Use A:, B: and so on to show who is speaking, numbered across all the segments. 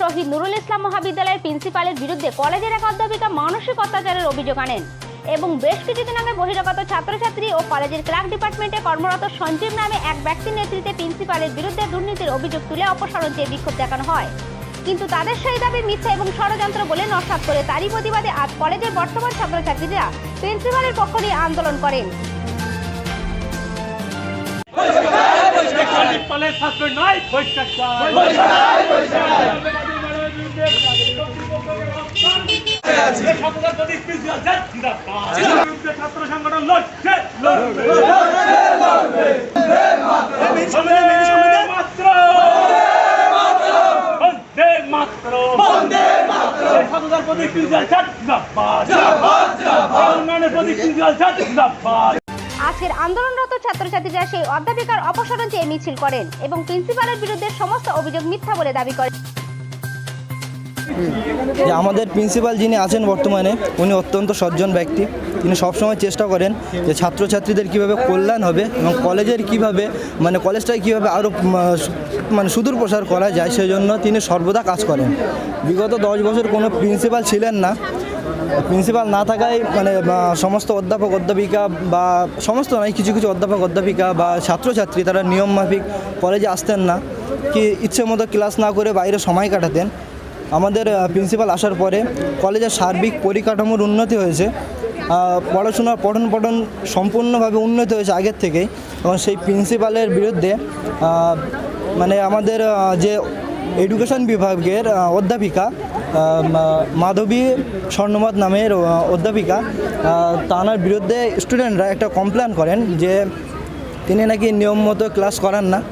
A: শহীদ নুরুল ইসলাম মহাবিদ্যালয়ের প্রিন্সিপালের বিরুদ্ধে কলেজের এক অধ্যাপিকা মানসিক অত্যাচারের অভিযোগ আনেন এবং বেশ কিছুদিন আগে বহিরাগত ছাত্রছাত্রী ও কলেজের ক্লার্ক ডিপার্টমেন্টে কর্মরত সঞ্জীব নামে এক ব্যক্তির নেতৃত্বে প্রিন্সিপালের বিরুদ্ধে দুর্নীতির অভিযোগ তুলে অপসারণ চেয়ে বিক্ষোভ দেখানো হয়। কিন্তু তাদের সেই দাবি মিথ্যা এবং ষড়যন্ত্র বলে নস্বাত করে তারই প্রতিবাদে আজ কলেজের বর্তমান ছাত্রছাত্রীরা প্রিন্সিপালের পক্ষ নিয়ে আন্দোলন করেন।
B: ছাত্র নাই ছাত্র সংগঠন লড়ছে। বন্দে। বন্দে প্রতি। প্রতি
A: আজকের আন্দোলনরত ছাত্রছাত্রীরা সেই অধ্যাপিকার অপসারণ চেয়ে মিছিল করেন এবং প্রিন্সিপালের বিরুদ্ধে সমস্ত অভিযোগ মিথ্যা বলে দাবি করেন।
C: যে আমাদের প্রিন্সিপাল যিনি আছেন বর্তমানে, উনি অত্যন্ত সজ্জন ব্যক্তি। তিনি সবসময় চেষ্টা করেন যে ছাত্রছাত্রীদের কীভাবে কল্যাণ হবে এবং কলেজের কীভাবে মানে কলেজটাকে কীভাবে আরও মানে সুদূর প্রসার করা যায় সেই জন্য তিনি সর্বদা কাজ করেন। বিগত দশ বছর কোনো প্রিন্সিপাল ছিলেন না। প্রিন্সিপাল না থাকায় মানে সমস্ত অধ্যাপক, অধ্যাপিকা বা, সমস্ত নয়, কিছু কিছু অধ্যাপক, অধ্যাপিকা বা ছাত্রছাত্রী তারা নিয়ম মাফিক কলেজে আসতেন না। কি ইচ্ছে মতো ক্লাস না করে বাইরে সময় কাটাতেন। আমাদের প্রিন্সিপাল আসার পরে কলেজের সার্বিক পরিকাঠামোর উন্নতি হয়েছে পড়াশোনার পঠন পঠন সম্পূর্ণভাবে উন্নতি হয়েছে আগের থেকেই এবং সেই প্রিন্সিপালের বিরুদ্ধে মানে আমাদের যে এডুকেশন বিভাগের অধ্যাপিকা মাধবী স্বর্ণমত নামের অধ্যাপিকা তানার বিরুদ্ধে স্টুডেন্টরা একটা কমপ্লেন করেন যে তিনি নাকি নিয়ম মতো ক্লাস করান না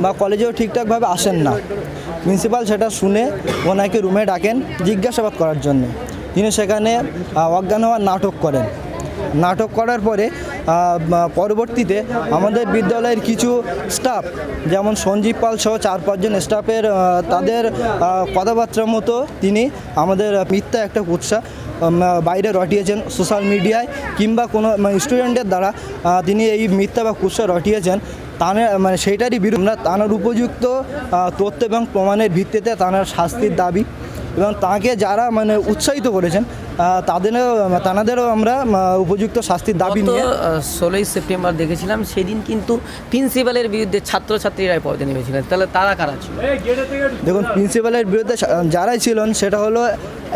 C: বা কলেজেও ঠিকঠাকভাবে আসেন না। প্রিন্সিপাল সেটা শুনে ওনাকে রুমে ডাকেন জিজ্ঞাসাবাদ করার জন্য। তিনি সেখানে অজ্ঞান হওয়ার নাটক করেন। নাটক করার পরে পরবর্তীতে আমাদের বিদ্যালয়ের কিছু স্টাফ যেমন সঞ্জীব পাল সহ চার পাঁচজন স্টাফের তাদের আহ, কথাবার্তা মতো তিনি আমাদের মিথ্যা একটা উম, বাইরে রটিয়েছেন সোশ্যাল মিডিয়ায় কিংবা কোনো স্টুডেন্টের দ্বারা তিনি এই মিথ্যা বা কুৎসা রটিয়েছেন। তানের মানে সেইটারই বিরুদ্ধে আমরা তানার উপযুক্ত তথ্য এবং প্রমাণের ভিত্তিতে তানার শাস্তির দাবি এবং তাকে যারা মানে উৎসাহিত করেছেন তাদেরও তানাদেরও আমরা উপযুক্ত শাস্তির দাবি নিয়ে।
D: ষোলোই সেপ্টেম্বর দেখেছিলাম সেদিন কিন্তু প্রিন্সিপালের বিরুদ্ধে ছাত্রছাত্রীরাই পদে নেমেছিলেন। তাহলে তারা কারা ছিল?
C: দেখুন প্রিন্সিপালের বিরুদ্ধে যারাই ছিলেন সেটা হলো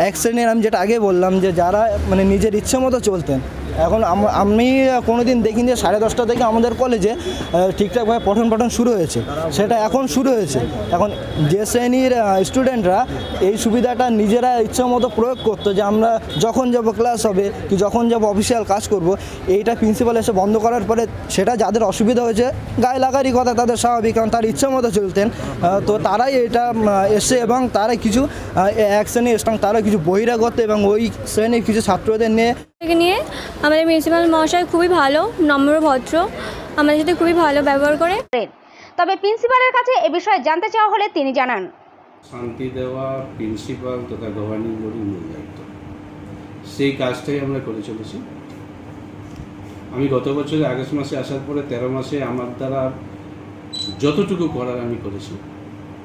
C: এক শ্রেণির আমি যেটা আগে বললাম যে যারা মানে নিজের ইচ্ছে মতো চলতেন এখন আম- কোনো দিন দেখিনি যে সাড়ে দশটা থেকে আমাদের কলেজে ঠিকঠাকভাবে পঠন পাঠন শুরু হয়েছে। সেটা এখন শুরু হয়েছে। এখন যে শ্রেণির স্টুডেন্টরা এই সুবিধাটা নিজেরা ইচ্ছে মতো প্রয়োগ করতো যে আমরা যখন যাব ক্লাস হবে কি যখন যাব অফিসিয়াল কাজ করব, এইটা প্রিন্সিপাল এসে বন্ধ করার পরে সেটা যাদের অসুবিধা হয়েছে, গায়ে লাগারই কথা, তাদের স্বাভাবিক, কারণ তার ইচ্ছে মতো চলতেন। তো তারাই এটা এসে এবং তারাই কিছু এক শ্রেণির এবং তারা কিছু বহিরাগত এবং ওই শ্রেণির কিছু ছাত্রদের নিয়ে
E: থেকে নিয়ে আমাদের প্রিন্সিপাল মহাশয় খুবই ভালো নম্র ভদ্র আমাদের সাথে খুবই ভালো ব্যবহার করে।
A: তবে প্রিন্সিপালের কাছে এ বিষয়ে জানতে চাওয়া হলে তিনি জানান।
F: শান্তি দেওয়া প্রিন্সিপাল তথা গভর্নিং বডির মূল দায়িত্ব। সেই কাজটাই আমরা করে চলেছি। আমি গত বছরে আগস্ট মাসে আসার পরে তেরো মাসে আমার দ্বারা যতটুকু করার আমি করেছি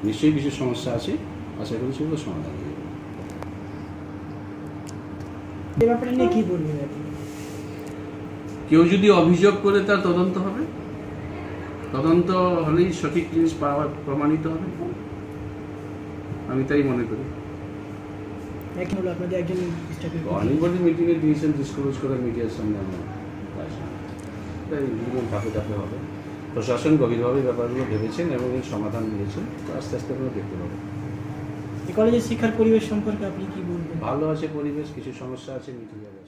F: নিশ্চয়ই কিছু সমস্যা আছে আশা করি সেগুলো সমাধান
G: ব্যাপারে নিয়ে কি বলবেন
F: কেউ যদি অভিযোগ করে তার তদন্ত হবে। তদন্ত হলেই সঠিক জিনিস পাওয়া প্রমাণিত হবে। আমি তাই মনে করি। মিটিংয়ে ডিসক্লোজ করে মিডিয়ার সামনে আমরা তাই বিভিন্ন ধাপে ধাপে হবে। প্রশাসন গভীরভাবে ব্যাপারগুলো ভেবেছেন এবং এর সমাধান দিয়েছেন আস্তে আস্তে আমরা দেখতে পাবো
G: এই কলেজের শিক্ষার পরিবেশ সম্পর্কে আপনি কি বলবেন
F: ভালো আছে পরিবেশ, কিছু সমস্যা আছে মিটিয়ে যাবে।